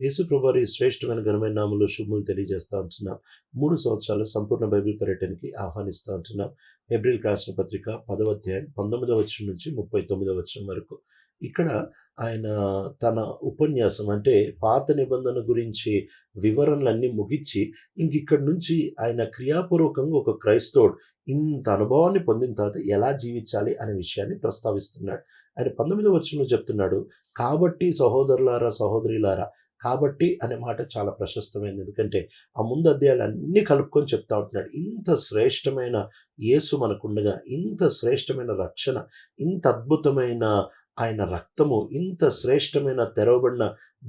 యేసుప్రభువారి శ్రేష్టమైన ఘనమైన నామంలో శుభములు తెలియజేస్తూ ఉంటున్నాం. మూడు సంవత్సరాల సంపూర్ణ బైబిల్ పర్యటనకి ఆహ్వానిస్తూ ఉంటున్నాం. ఏప్రిల్ రాసిన పత్రిక పదవ అధ్యాయం పంతొమ్మిదవ వచ్చం నుంచి ముప్పై తొమ్మిదవ వచ్చం వరకు. ఇక్కడ ఆయన తన ఉపన్యాసం అంటే పాత నిబంధన గురించి వివరణలన్నీ ముగించి ఇంక ఇక్కడి నుంచి ఆయన క్రియాపూర్వకంగా ఒక క్రైస్తవుడు ఇంత అనుభవాన్ని పొందిన తర్వాత ఎలా జీవించాలి అనే విషయాన్ని ప్రస్తావిస్తున్నాడు. ఆయన పంతొమ్మిదవ వచ్చంలో చెప్తున్నాడు కాబట్టి సహోదరులారా సహోదరిలారా కాబట్టి అనే మాట చాలా ప్రశస్తమైనది ఎందుకంటే ఆ ముందు అధ్యాయాలు అన్నీ కలుపుకొని చెప్తా ఉంటున్నాడు. ఇంత శ్రేష్టమైన యేసు మనకుండగా ఇంత శ్రేష్టమైన రక్షణ ఇంత అద్భుతమైన ఆయన రక్తము ఇంత శ్రేష్టమైన తెరవబడిన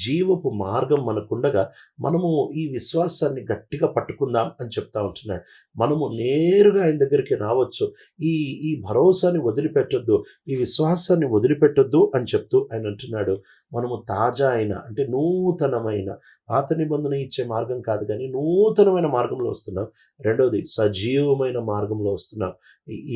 జీవపు మార్గం మనకుండగా మనము ఈ విశ్వాసాన్ని గట్టిగా పట్టుకుందాం అని చెప్తా ఉంటున్నాడు. మనము నేరుగా ఆయన దగ్గరికి రావచ్చు. ఈ ఈ భరోసాని వదిలిపెట్టొద్దు ఈ విశ్వాసాన్ని వదిలిపెట్టొద్దు అని చెప్తూ ఆయన అంటున్నాడు. మనము తాజా అయిన అంటే నూతనమైన పాత నిబంధన ఇచ్చే మార్గం కాదు కానీ నూతనమైన మార్గంలో వస్తున్నాం. రెండవది సజీవమైన మార్గంలో వస్తున్నాం.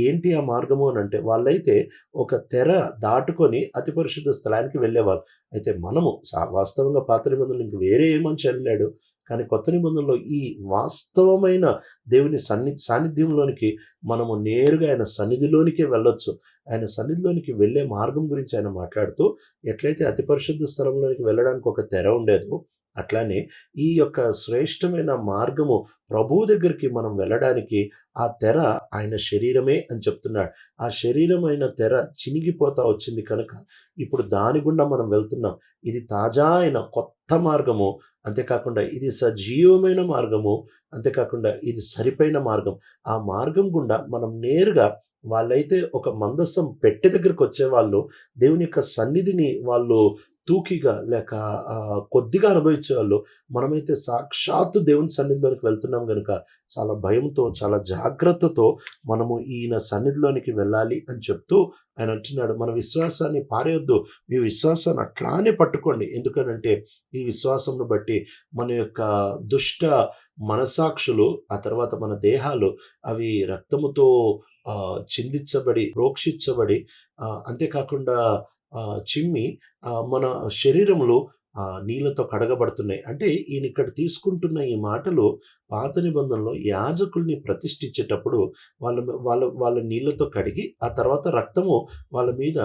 ఏంటి ఆ మార్గము అని అంటే వాళ్ళైతే ఒక తెర దాటుకొని అతి పరిశుద్ధ స్థలానికి వెళ్ళేవారు. అయితే మనము సా- వాస్తవంగా పాత నిబంధనలు ఇంక వేరే ఏమని వెళ్ళాడు కానీ కొత్త నిబంధనలో ఈ వాస్తవమైన దేవుని సన్ని సాన్నిధ్యంలోనికి మనము నేరుగా ఆయన సన్నిధిలోనికే వెళ్ళొచ్చు. ఆయన సన్నిధిలోనికి వెళ్ళే మార్గం గురించి ఆయన మాట్లాడుతూ ఎట్లయితే అతి పరిశుద్ధ స్థలంలోనికి వెళ్ళడానికి ఒక తెర ఉండేదో అట్లానే ఈ యొక్క శ్రేష్టమైన మార్గము ప్రభు దగ్గరికి మనం వెళ్ళడానికి ఆ తెర ఆయన శరీరమే అని చెప్తున్నాడు. ఆ శరీరమైన తెర చినిగిపోతా వచ్చింది కనుక ఇప్పుడు దాని గుండా మనం వెళ్తున్నాం. ఇది తాజా అయిన కొత్త మార్గము. అంతేకాకుండా ఇది సజీవమైన మార్గము. అంతేకాకుండా ఇది సరిపోయిన మార్గం. ఆ మార్గం గుండా మనం నేరుగా వాళ్ళైతే ఒక మందసం పెట్టె దగ్గరికి వచ్చేవాళ్ళు దేవుని యొక్క సన్నిధిని వాళ్ళు తూకిగా లేక కొద్దిగా అనుభవించే వాళ్ళు మనమైతే సాక్షాత్తు దేవుని సన్నిధిలోనికి వెళ్తున్నాం కనుక చాలా భయంతో చాలా జాగ్రత్తతో మనము ఈయన సన్నిధిలోనికి వెళ్ళాలి అని చెప్తూ ఆయన అంటున్నాడు. మన విశ్వాసాన్ని పారేయొద్దు. మీ విశ్వాసాన్ని అట్లానే పట్టుకోండి. ఎందుకనంటే ఈ విశ్వాసంను బట్టి మన యొక్క దుష్ట మనసాక్షులు ఆ తర్వాత మన దేహాలు అవి రక్తముతో చిందించబడి ప్రోక్షించబడి అంతేకాకుండా చిమ్మి మన శరీరంలో నీళ్ళతో కడగబడుతున్నాయి. అంటే ఈయన ఇక్కడ తీసుకుంటున్న ఈ మాటలు పాత నిబంధనలో యాజకుల్ని ప్రతిష్ఠించేటప్పుడు వాళ్ళ వాళ్ళ వాళ్ళ నీళ్ళతో కడిగి ఆ తర్వాత రక్తము వాళ్ళ మీద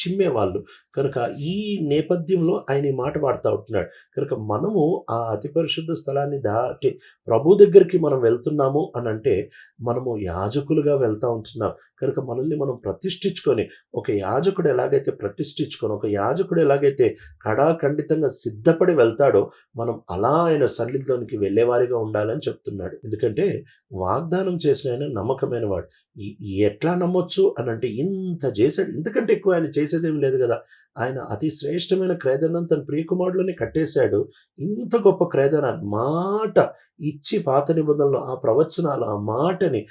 చిమ్మేవాళ్ళు. కనుక ఈ నేపథ్యంలో ఆయన ఈ మాట వాడుతూ ఉంటున్నాడు. కనుక మనము ఆ అతి పరిశుద్ధ స్థలాన్ని దాటి ప్రభు దగ్గరికి మనం వెళ్తున్నాము అని అంటే మనము యాజకులుగా వెళ్తూ ఉంటున్నాం. కనుక మనల్ని మనం ప్రతిష్ఠించుకొని ఒక యాజకుడు ఎలాగైతే ప్రతిష్ఠించుకొని ఒక యాజకుడు ఎలాగైతే కడాఖండితంగా సిద్ధపడి వెళ్తాడో మనం అలా ఆయన సన్నిధిలోనికి వెళ్ళేవారిగా ఉండాలని చెప్తున్నాడు. ఎందుకంటే వాగ్దానం చేసిన ఆయన నమ్మకమైన వాడు. ఈ- ఎట్లా నమ్మొచ్చు అని అంటే ఇంత చేశాడు. ఇంతకంటే ఎక్కువ ఆయన చేసి చేసేదేమి లేదు కదా. ఆయన అతి శ్రేష్టమైన క్రేదనం తన ప్రియకుమారులోనే కట్టేశాడు. ఇంత గొప్ప క్రేదన మాట ఇచ్చి పాత నిబంధనలు ఆ ప్రవచనాలు ఆ మాటని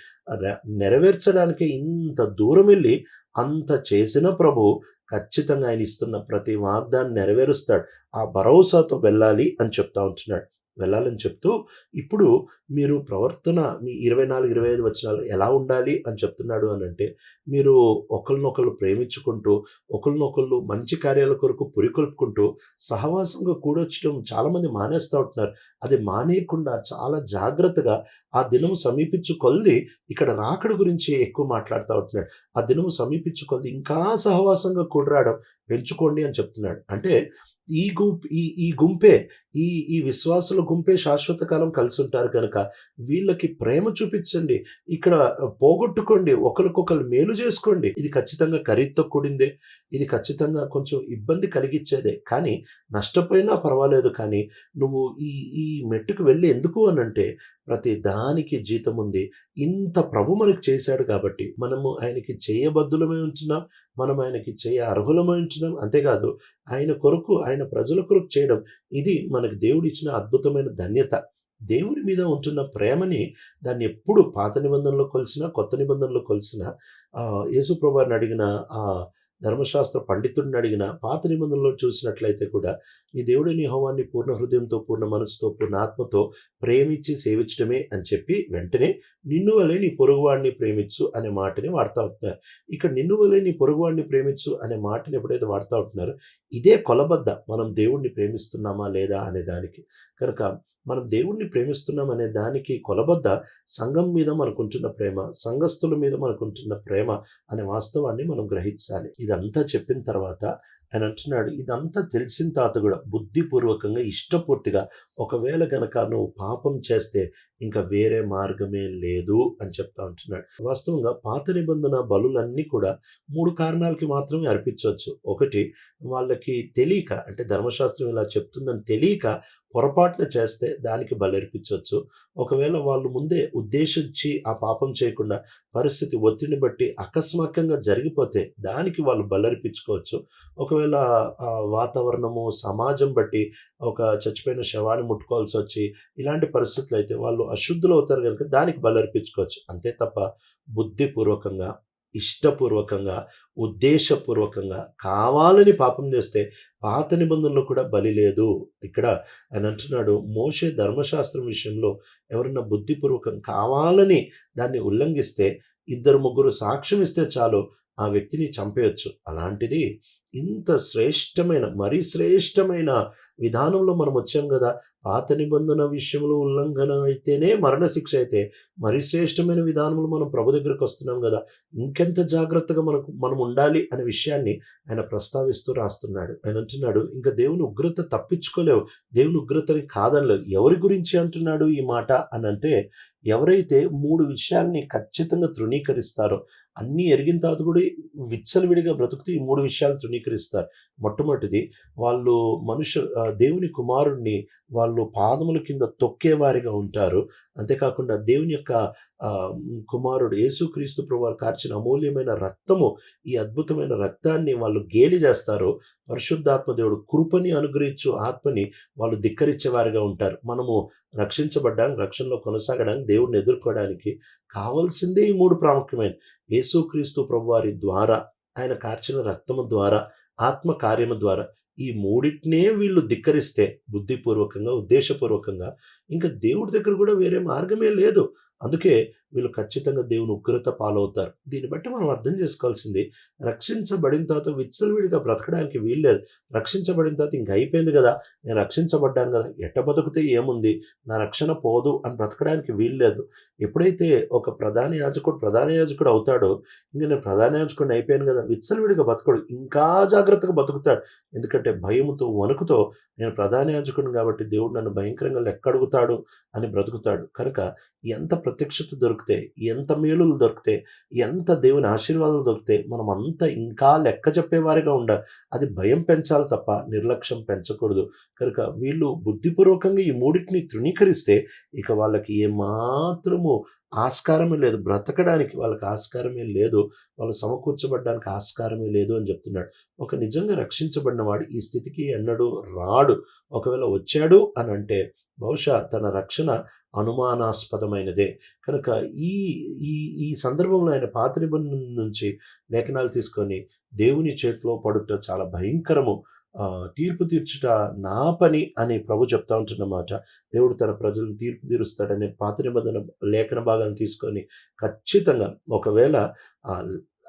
నెరవేర్చడానికి ఇంత దూరం వెళ్ళి అంత చేసిన ప్రభు ఖచ్చితంగా ఆయన ఇస్తున్న ప్రతి వాగ్దాన్ని నెరవేరుస్తాడు. ఆ భరోసాతో వెళ్ళాలి అని చెప్తా ఉంటున్నాడు. వెళ్ళాలని చెప్తూ ఇప్పుడు మీరు ప్రవర్తన మీ ఇరవై నాలుగు ఇరవై ఐదు వచనాలు ఎలా ఉండాలి? అని చెప్తున్నాడు అని అంటే మీరు ఒకరినొకరు ప్రేమించుకుంటూ ఒకరినొకళ్ళు మంచి కార్యాల కొరకు పురికొల్పుకుంటూ సహవాసంగా కూడొచ్చడం చాలామంది మానేస్తూ ఉంటున్నారు. అది మానేయకుండా చాలా జాగ్రత్తగా ఆ దినము సమీపించు కొలది ఇక్కడ రాకడ గురించి ఎక్కువ మాట్లాడుతూ ఉంటున్నాడు. ఆ దినము సమీపించు కొలది ఇంకా సహవాసంగా కూడరాడం పెంచుకోండి అని చెప్తున్నాడు. అంటే ఈ గుంపు ఈ ఈ గుంపే ఈ ఈ విశ్వాసుల గుంపే శాశ్వత కాలం కలిసి ఉంటారు కనుక వీళ్ళకి ప్రేమ చూపించండి. ఇక్కడ పోగొట్టుకోండి. ఒకరికొకరు మేలు చేసుకోండి. ఇది ఖచ్చితంగా ఖరీదుతో కూడిందే. ఇది ఖచ్చితంగా కొంచెం ఇబ్బంది కలిగించేదే కానీ నష్టపోయినా పర్వాలేదు. కానీ నువ్వు ఈ ఈ మెట్టుకు వెళ్ళి ఎందుకు అని అంటే ప్రతి దానికి జీతం ఉంది. ఇంత ప్రభు మనకి చేశాడు కాబట్టి మనము ఆయనకి చేయబద్ధులమై ఉంటున్నాం. మనం ఆయనకి చేయ అర్హులమై ఉంటున్నాం. అంతేకాదు ఆయన కొరకు ఆయన ప్రజల కొరకు చేయడం. ఇది మన మనకు దేవుడు ఇచ్చిన అద్భుతమైన ధన్యత దేవుని మీద ఉంటున్న ప్రేమని దాన్ని ఎప్పుడు పాత నిబంధనలో కొలిసినా కొత్త నిబంధనలో కొలిసినా ఆ, యేసు అడిగిన ఆ ధర్మశాస్త్ర పండితుడిని అడిగిన పాత నిబంధనలో చూసినట్లయితే కూడా ఈ దేవుడిని హోమాన్ని పూర్ణ హృదయంతో పూర్ణ మనసుతో పూర్ణ ఆత్మతో ప్రేమించి సేవించడమే అని చెప్పి వెంటనే నిన్ను వలె నీ పొరుగువాడిని ప్రేమించు అనే మాటని వాడుతూ ఉంటున్నారు. ఇక్కడ నిన్ను వలె నీ పొరుగువాడిని ప్రేమించు అనే మాటని ఎప్పుడైతే వాడుతూ ఉంటున్నారో ఇదే కొలబద్ద మనం దేవుణ్ణి ప్రేమిస్తున్నామా లేదా అనే దానికి. కనుక మనం దేవుణ్ణి ప్రేమిస్తున్నాం అనే దానికి కొలబద్ద సంఘం మీద మనకుంటున్న ప్రేమ సంఘస్థుల మీద మనకుంటున్న ప్రేమ అనే వాస్తవాన్ని మనం గ్రహించాలి. ఇదంతా చెప్పిన తర్వాత అని అంటున్నాడు. ఇదంతా తెలిసిన తాత కూడా బుద్ధిపూర్వకంగా ఇష్టపూర్తిగా ఒకవేళ గనక నువ్వు పాపం చేస్తే ఇంకా వేరే మార్గమే లేదు అని చెప్తా ఉంటున్నాడు వాస్తవంగా పాత నిబంధన బలులన్నీ కూడా మూడు కారణాలకి మాత్రమే అర్పించవచ్చు. ఒకటి వాళ్ళకి తెలియక అంటే ధర్మశాస్త్రం ఇలా చెప్తుందని తెలియక పొరపాటున చేస్తే దానికి బలర్పించవచ్చు. ఒకవేళ వాళ్ళు ముందే ఉద్దేశించి ఆ పాపం చేయకుండా పరిస్థితి ఒత్తిడిని బట్టి అకస్మాత్కంగా జరిగిపోతే దానికి వాళ్ళు బలర్పించుకోవచ్చు. ఒకవేళ వాతావరణము సమాజం బట్టి ఒక చచ్చిపోయిన శవాన్ని ముట్టుకోవాల్సి వచ్చి ఇలాంటి పరిస్థితులు అయితే వాళ్ళు అశుద్ధులు అవుతారు కనుక దానికి బలర్పించుకోవచ్చు. అంతే తప్ప బుద్ధిపూర్వకంగా ఇష్టపూర్వకంగా ఉద్దేశపూర్వకంగా కావాలని పాపం చేస్తే పాత నిబంధనలో కూడా బలి లేదు. ఇక్కడ ఆయన అంటున్నాడు మోషే ధర్మశాస్త్రం విషయంలో ఎవరన్నా బుద్ధిపూర్వకం కావాలని దాన్ని ఉల్లంఘిస్తే ఇద్దరు ముగ్గురు సాక్ష్యం ఇస్తే చాలు ఆ వ్యక్తిని చంపేయచ్చు. అలాంటిది ఇంత శ్రేష్టమైన మరీ శ్రేష్టమైన విధానంలో మనం వచ్చాం కదా. పాత నిబంధన విషయంలో ఉల్లంఘన అయితేనే మరణశిక్ష అయితే మరి శ్రేష్టమైన విధానంలో మనం ప్రభు దగ్గరకు వస్తున్నాం కదా. ఇంకెంత జాగ్రత్తగా మనకు మనం ఉండాలి అనే విషయాన్ని ఆయన ప్రస్తావిస్తూ రాస్తున్నాడు. ఆయన అంటున్నాడు ఇంకా దేవుని ఉగ్రత తప్పించుకోలేవు. దేవుని ఉగ్రతని కాదనలేవు. ఎవరి గురించి అంటున్నాడు ఈ మాట? అని అంటే ఎవరైతే మూడు విషయాల్ని ఖచ్చితంగా తృణీకరిస్తారో అన్నీ ఎరిగిన తర్వాత కూడా విచ్చలవిడిగా బ్రతుకుతూ ఈ మూడు విషయాలు తృణీకరిస్తారు. మొట్టమొదటిది వాళ్ళు మనుషు దేవుని కుమారుణ్ణి వాళ్ళు పాదముల కింద తొక్కేవారిగా ఉంటారు. అంతేకాకుండా దేవుని యొక్క కుమారుడు యేసుక్రీస్తు ప్రభువారు కార్చిన అమూల్యమైన రక్తము ఈ అద్భుతమైన రక్తాన్ని వాళ్ళు గేలి చేస్తారు. పరిశుద్ధాత్మ దేవుడు కృపని అనుగ్రహించు ఆత్మని వాళ్ళు ధిక్కరించేవారిగా ఉంటారు. మనము రక్షించబడ్డానికి రక్షణలో కొనసాగడానికి దేవుడిని ఎదుర్కోవడానికి కావాల్సిందే ఈ మూడు ప్రాముఖ్యమైన యేసుక్రీస్తు ప్రభువారి ద్వారా ఆయన కార్చిన రక్తము ద్వారా ఆత్మ కార్యము ద్వారా ఈ మూడింటినే వీళ్ళు ధిక్కరిస్తే బుద్ధిపూర్వకంగా ఉద్దేశపూర్వకంగా ఇంకా దేవుడి దగ్గర కూడా వేరే మార్గమే లేదు. అందుకే వీళ్ళు ఖచ్చితంగా దేవుని ఉగ్రత పాలవుతారు. దీన్ని బట్టి మనం అర్థం చేసుకోవాల్సింది రక్షించబడిన తర్వాత విచ్చలవిడిగా బ్రతకడానికి వీల్లేదు రక్షించబడిన తర్వాత ఇంక అయిపోయింది కదా నేను రక్షించబడ్డాను కదా ఎట్ట బతికితే ఏముంది? నా రక్షణ పోదు అని బ్రతకడానికి వీల్లేదు ఎప్పుడైతే ఒక ప్రధాన యాజకుడు ప్రధాన యాజకుడు అవుతాడో ఇంక నేను ప్రధాన యాజకుడిని అయిపోయాను కదా విచ్చలవిడిగా బతకడు ఇంకా జాగ్రత్తగా బతుకుతాడు. ఎందుకంటే భయముతో వణుకుతో నేను ప్రధాన యాజకుడిని కాబట్టి దేవుడు నన్ను భయంకరంగా లెక్కడుగుతాడు అని బ్రతుకుతాడు. కనుక ఎంత ప్రత్యక్షత దొరికితే ఎంత మేలులు దొరికితే ఎంత దేవుని ఆశీర్వాదాలు దొరికితే మనం అంత ఇంకా లెక్క చెప్పేవారిగా ఉండాలి. అది భయం పెంచాలి తప్ప నిర్లక్ష్యం పెంచకూడదు. కనుక వీళ్ళు బుద్ధిపూర్వకంగా ఈ మూడింటిని తృణీకరిస్తే ఇక వాళ్ళకి ఏమాత్రము ఆస్కారమే లేదు. బ్రతకడానికి వాళ్ళకి ఆస్కారమే లేదు. వాళ్ళు సమకూర్చబడడానికి ఆస్కారమే లేదు అని చెప్తున్నాడు. ఒక నిజంగా రక్షించబడిన వాడు ఈ స్థితికి ఎన్నడూ రాడు. ఒకవేళ వచ్చాడు అని అంటే బహుశా తన రక్షణ అనుమానాస్పదమైనదే. కనుక ఈ ఈ ఈ సందర్భంలో ఆయన పాత నిబంధన నుంచి లేఖనాలు తీసుకొని దేవుని చేతిలో పడుట చాలా భయంకరము. తీర్పు తీర్చుట నా పని అని ప్రభు చెప్తా ఉంటున్నమాట. దేవుడు తన ప్రజలను తీర్పు తీరుస్తాడనే పాత నిబంధన లేఖన భాగాన్ని తీసుకొని ఖచ్చితంగా ఒకవేళ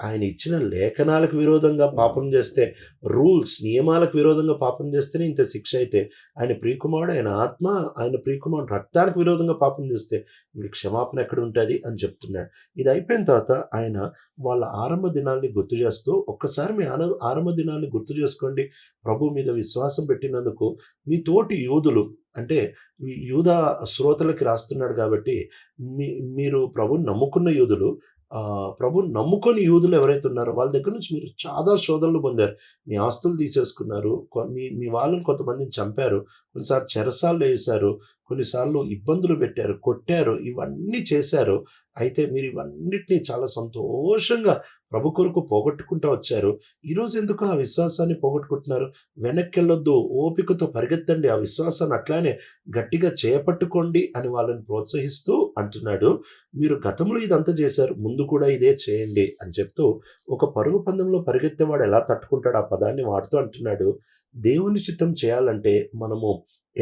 ఆయన ఇచ్చిన లేఖనాలకు విరోధంగా పాపం చేస్తే రూల్స్ నియమాలకు విరోధంగా పాపం చేస్తేనే ఇంత శిక్ష అయితే ఆయన ప్రియకుమారుడు ఆయన ఆత్మ ఆయన ప్రియకుమారుడు రక్తానికి విరోధంగా పాపం చేస్తే ఇంక క్షమాపణ ఎక్కడ ఉంటుంది అని చెప్తున్నాడు. ఇది అయిపోయిన తర్వాత ఆయన వాళ్ళ ఆరంభ దినాల్ని గుర్తు చేస్తూ ఒక్కసారి మీ ఆన ఆరంభ దినాల్ని గుర్తు చేసుకోండి. ప్రభు మీద విశ్వాసం పెట్టినందుకు మీ తోటి యూదులు అంటే యూద శ్రోతలకి రాస్తున్నాడు కాబట్టి మీ మీరు ప్రభుని నమ్ముకున్న యూదులు ప్రభు నమ్ముకొని యూదులు ఎవరైతే ఉన్నారో వాళ్ళ దగ్గర నుంచి మీరు చాలా శోధనలు పొందారు. మీ ఆస్తులు తీసేసుకున్నారు. మీ మీ వాళ్ళని కొంతమందిని చంపారు. కొన్నిసార్లు చెరసాలు వేశారు. కొన్నిసార్లు ఇబ్బందులు పెట్టారు, కొట్టారు, ఇవన్నీ చేశారు. అయితే మీరు ఇవన్నిటిని చాలా సంతోషంగా ప్రభు కొరకు పోగొట్టుకుంటూ వచ్చారు. ఈరోజు ఎందుకు ఆ విశ్వాసాన్ని పోగొట్టుకుంటున్నారు? వెనక్కెళ్ళొద్దు. ఓపికతో పరిగెత్తండి. ఆ విశ్వాసాన్ని అట్లానే గట్టిగా చేపట్టుకోండి అని వాళ్ళని ప్రోత్సహిస్తూ అంటున్నాడు. మీరు గతంలో ఇదంతా చేశారు. ముందు కూడా ఇదే చేయండి అని చెప్తూ ఒక పరుగు పందెంలో పరిగెత్తేవాడు ఎలా తట్టుకుంటాడు ఆ పదాన్ని వాడుతూ అంటున్నాడు. దేవుని చిత్తం చేయాలంటే మనము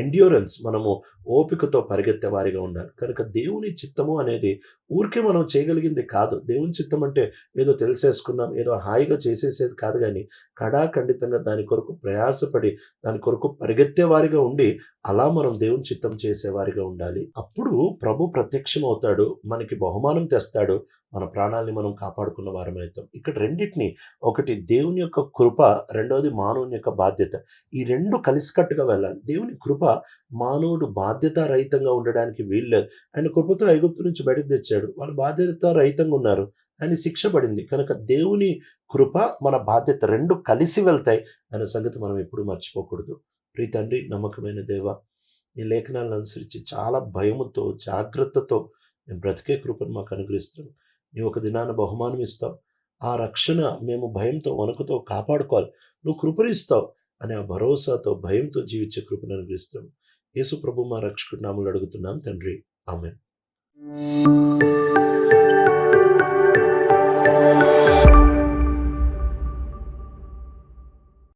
ఎండ్యూరెన్స్ మనము ఓపికతో పరిగెత్తే వారిగా ఉండాలి. కనుక దేవుని చిత్తము అనేది ఊరికే మనం చేయగలిగింది కాదు. దేవుని చిత్తం అంటే ఏదో తెలిసేసుకున్నాం, ఏదో హాయిగా చేసేసేది కాదు కానీ కడాఖండితంగా దాని కొరకు ప్రయాసపడి, దాని కొరకు పరిగెత్తే వారిగా ఉండి, అలా మనం దేవుని చిత్తం చేసేవారిగా ఉండాలి. అప్పుడు ప్రభు ప్రత్యక్షం అవుతాడు మనకి బహుమానం తెస్తాడు. మన ప్రాణాల్ని మనం కాపాడుకున్న వారమైతాం. ఇక్కడ రెండిటిని ఒకటి దేవుని యొక్క కృప, రెండవది మానవుని యొక్క బాధ్యత. ఈ రెండు కలిసికట్టుగా వెళ్ళాలి. దేవుని కృప మానవుడు బాధ్యత రహితంగా ఉండడానికి వీల్లేదు. ఆయన కృపతో ఐగుప్తు నుంచి బయటకు తెచ్చాడు. వాళ్ళు బాధ్యత రహితంగా ఉన్నారు. ఆయన శిక్ష పడింది. కనుక దేవుని కృప, మన బాధ్యత రెండు కలిసి వెళ్తాయి అనే సంగతి మనం ఎప్పుడూ మర్చిపోకూడదు. ప్రీ తండ్రి, నమ్మకమైన దేవ నీ లేఖనాలను అనుసరించి చాలా భయముతో, జాగ్రత్తతో మేము బ్రతికే కృపను మాకు అనుగ్రహిస్తున్నాం నీవు ఒక దినాన బహుమానం ఇస్తావు. ఆ రక్షణ మేము భయంతో, వణుకుతో కాపాడుకోవాలి. నువ్వు కృపనిస్తావు అనే ఆ భరోసాతో, భయంతో జీవించే కృపను అనుగ్రహిస్తున్నావు. యేసు ప్రభు మా రక్షకుడు నామలు అడుగుతున్నాం తండ్రి. ఆమె